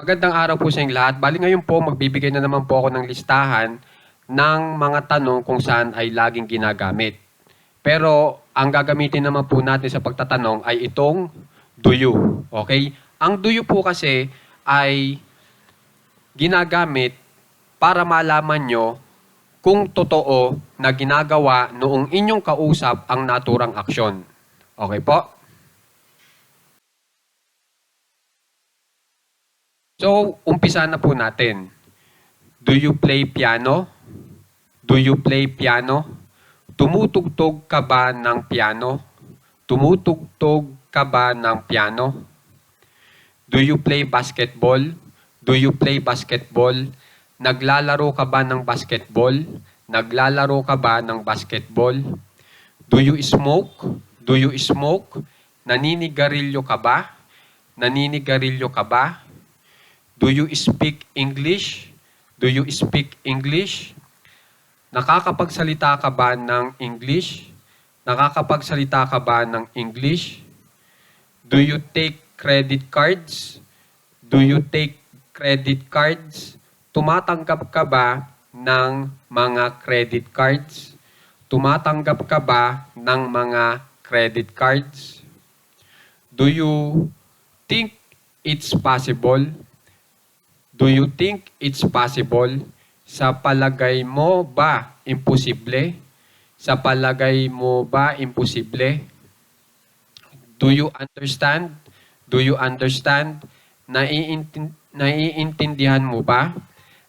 Magandang araw po sa inyong lahat. Bali ngayon po, magbibigay na naman po ako ng listahan ng mga tanong kung saan ay laging ginagamit. Pero ang gagamitin naman po natin sa pagtatanong ay itong do you. Okay? Ang do you po kasi ay ginagamit para malaman nyo kung totoo na ginagawa noong inyong kausap ang naturang aksyon. Okay po? So, umpisa na po natin. Do you play piano? Do you play piano? Tumutugtog ka ba ng piano? Tumutugtog ka ba ng piano? Do you play basketball? Do you play basketball? Naglalaro ka ba ng basketball? Naglalaro ka ba ng basketball? Do you smoke? Do you smoke? Naninigarilyo ka ba? Naninigarilyo ka ba? Do you speak English? Do you speak English? Nakakapagsalita ka ba ng English? Nakakapagsalita ka ba ng English? Do you take credit cards? Do you take credit cards? Tumatanggap ka ba ng mga credit cards? Tumatanggap ka ba ng mga credit cards? Do you think it's possible? Do you think it's possible? Sa palagay mo ba imposible? Sa palagay mo ba imposible? Do you understand? Do you understand? Naiintin- naiintindihan mo ba?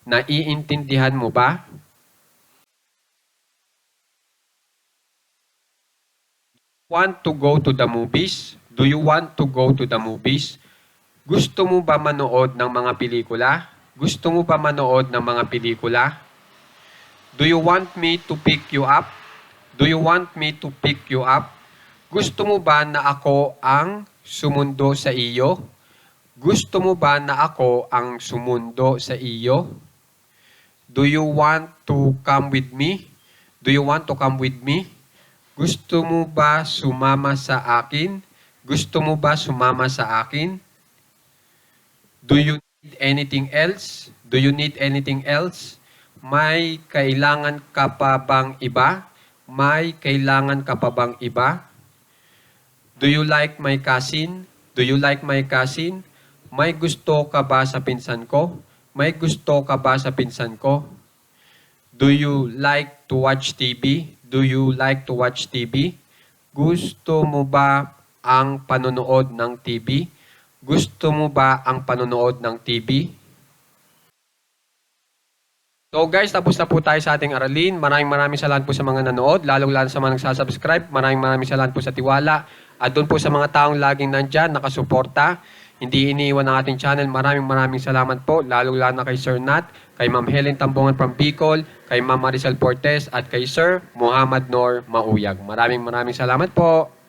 Naiintindihan mo ba? Want to go to the movies? Do you want to go to the movies? Gusto mo ba manood ng mga pelikula? Gusto mo ba manood ng mga pelikula? Do you want me to pick you up? Do you want me to pick you up? Gusto mo ba na ako ang sumundo sa iyo? Gusto mo ba na ako ang sumundo sa iyo? Do you want to come with me? Do you want to come with me? Gusto mo ba sumama sa akin? Gusto mo ba sumama sa akin? Do you need anything else? Do you need anything else? May kailangan ka pa bang iba? May kailangan ka pa bang iba? Do you like my cousin? Do you like my cousin? May gusto ka ba sa pinsan ko? May gusto ka ba sa pinsan ko? Do you like to watch TV? Do you like to watch TV? Gusto mo ba ang panonood ng TV? Gusto mo ba ang panonood ng TV? So guys, tapos na po tayo sa ating aralin. Maraming maraming salamat po sa mga nanood, lalong lalo sa mga nagsasubscribe. Maraming maraming salamat po sa tiwala. At doon po sa mga taong laging nandyan, nakasuporta, hindi iniiwan ng ating channel. Maraming maraming salamat po, lalong lalo na kay Sir Nat, kay Ma'am Helen Tambongan from Bicol, kay Ma'am Marisol Portes, at kay Sir Muhammad Nor Mauyag. Maraming maraming salamat po.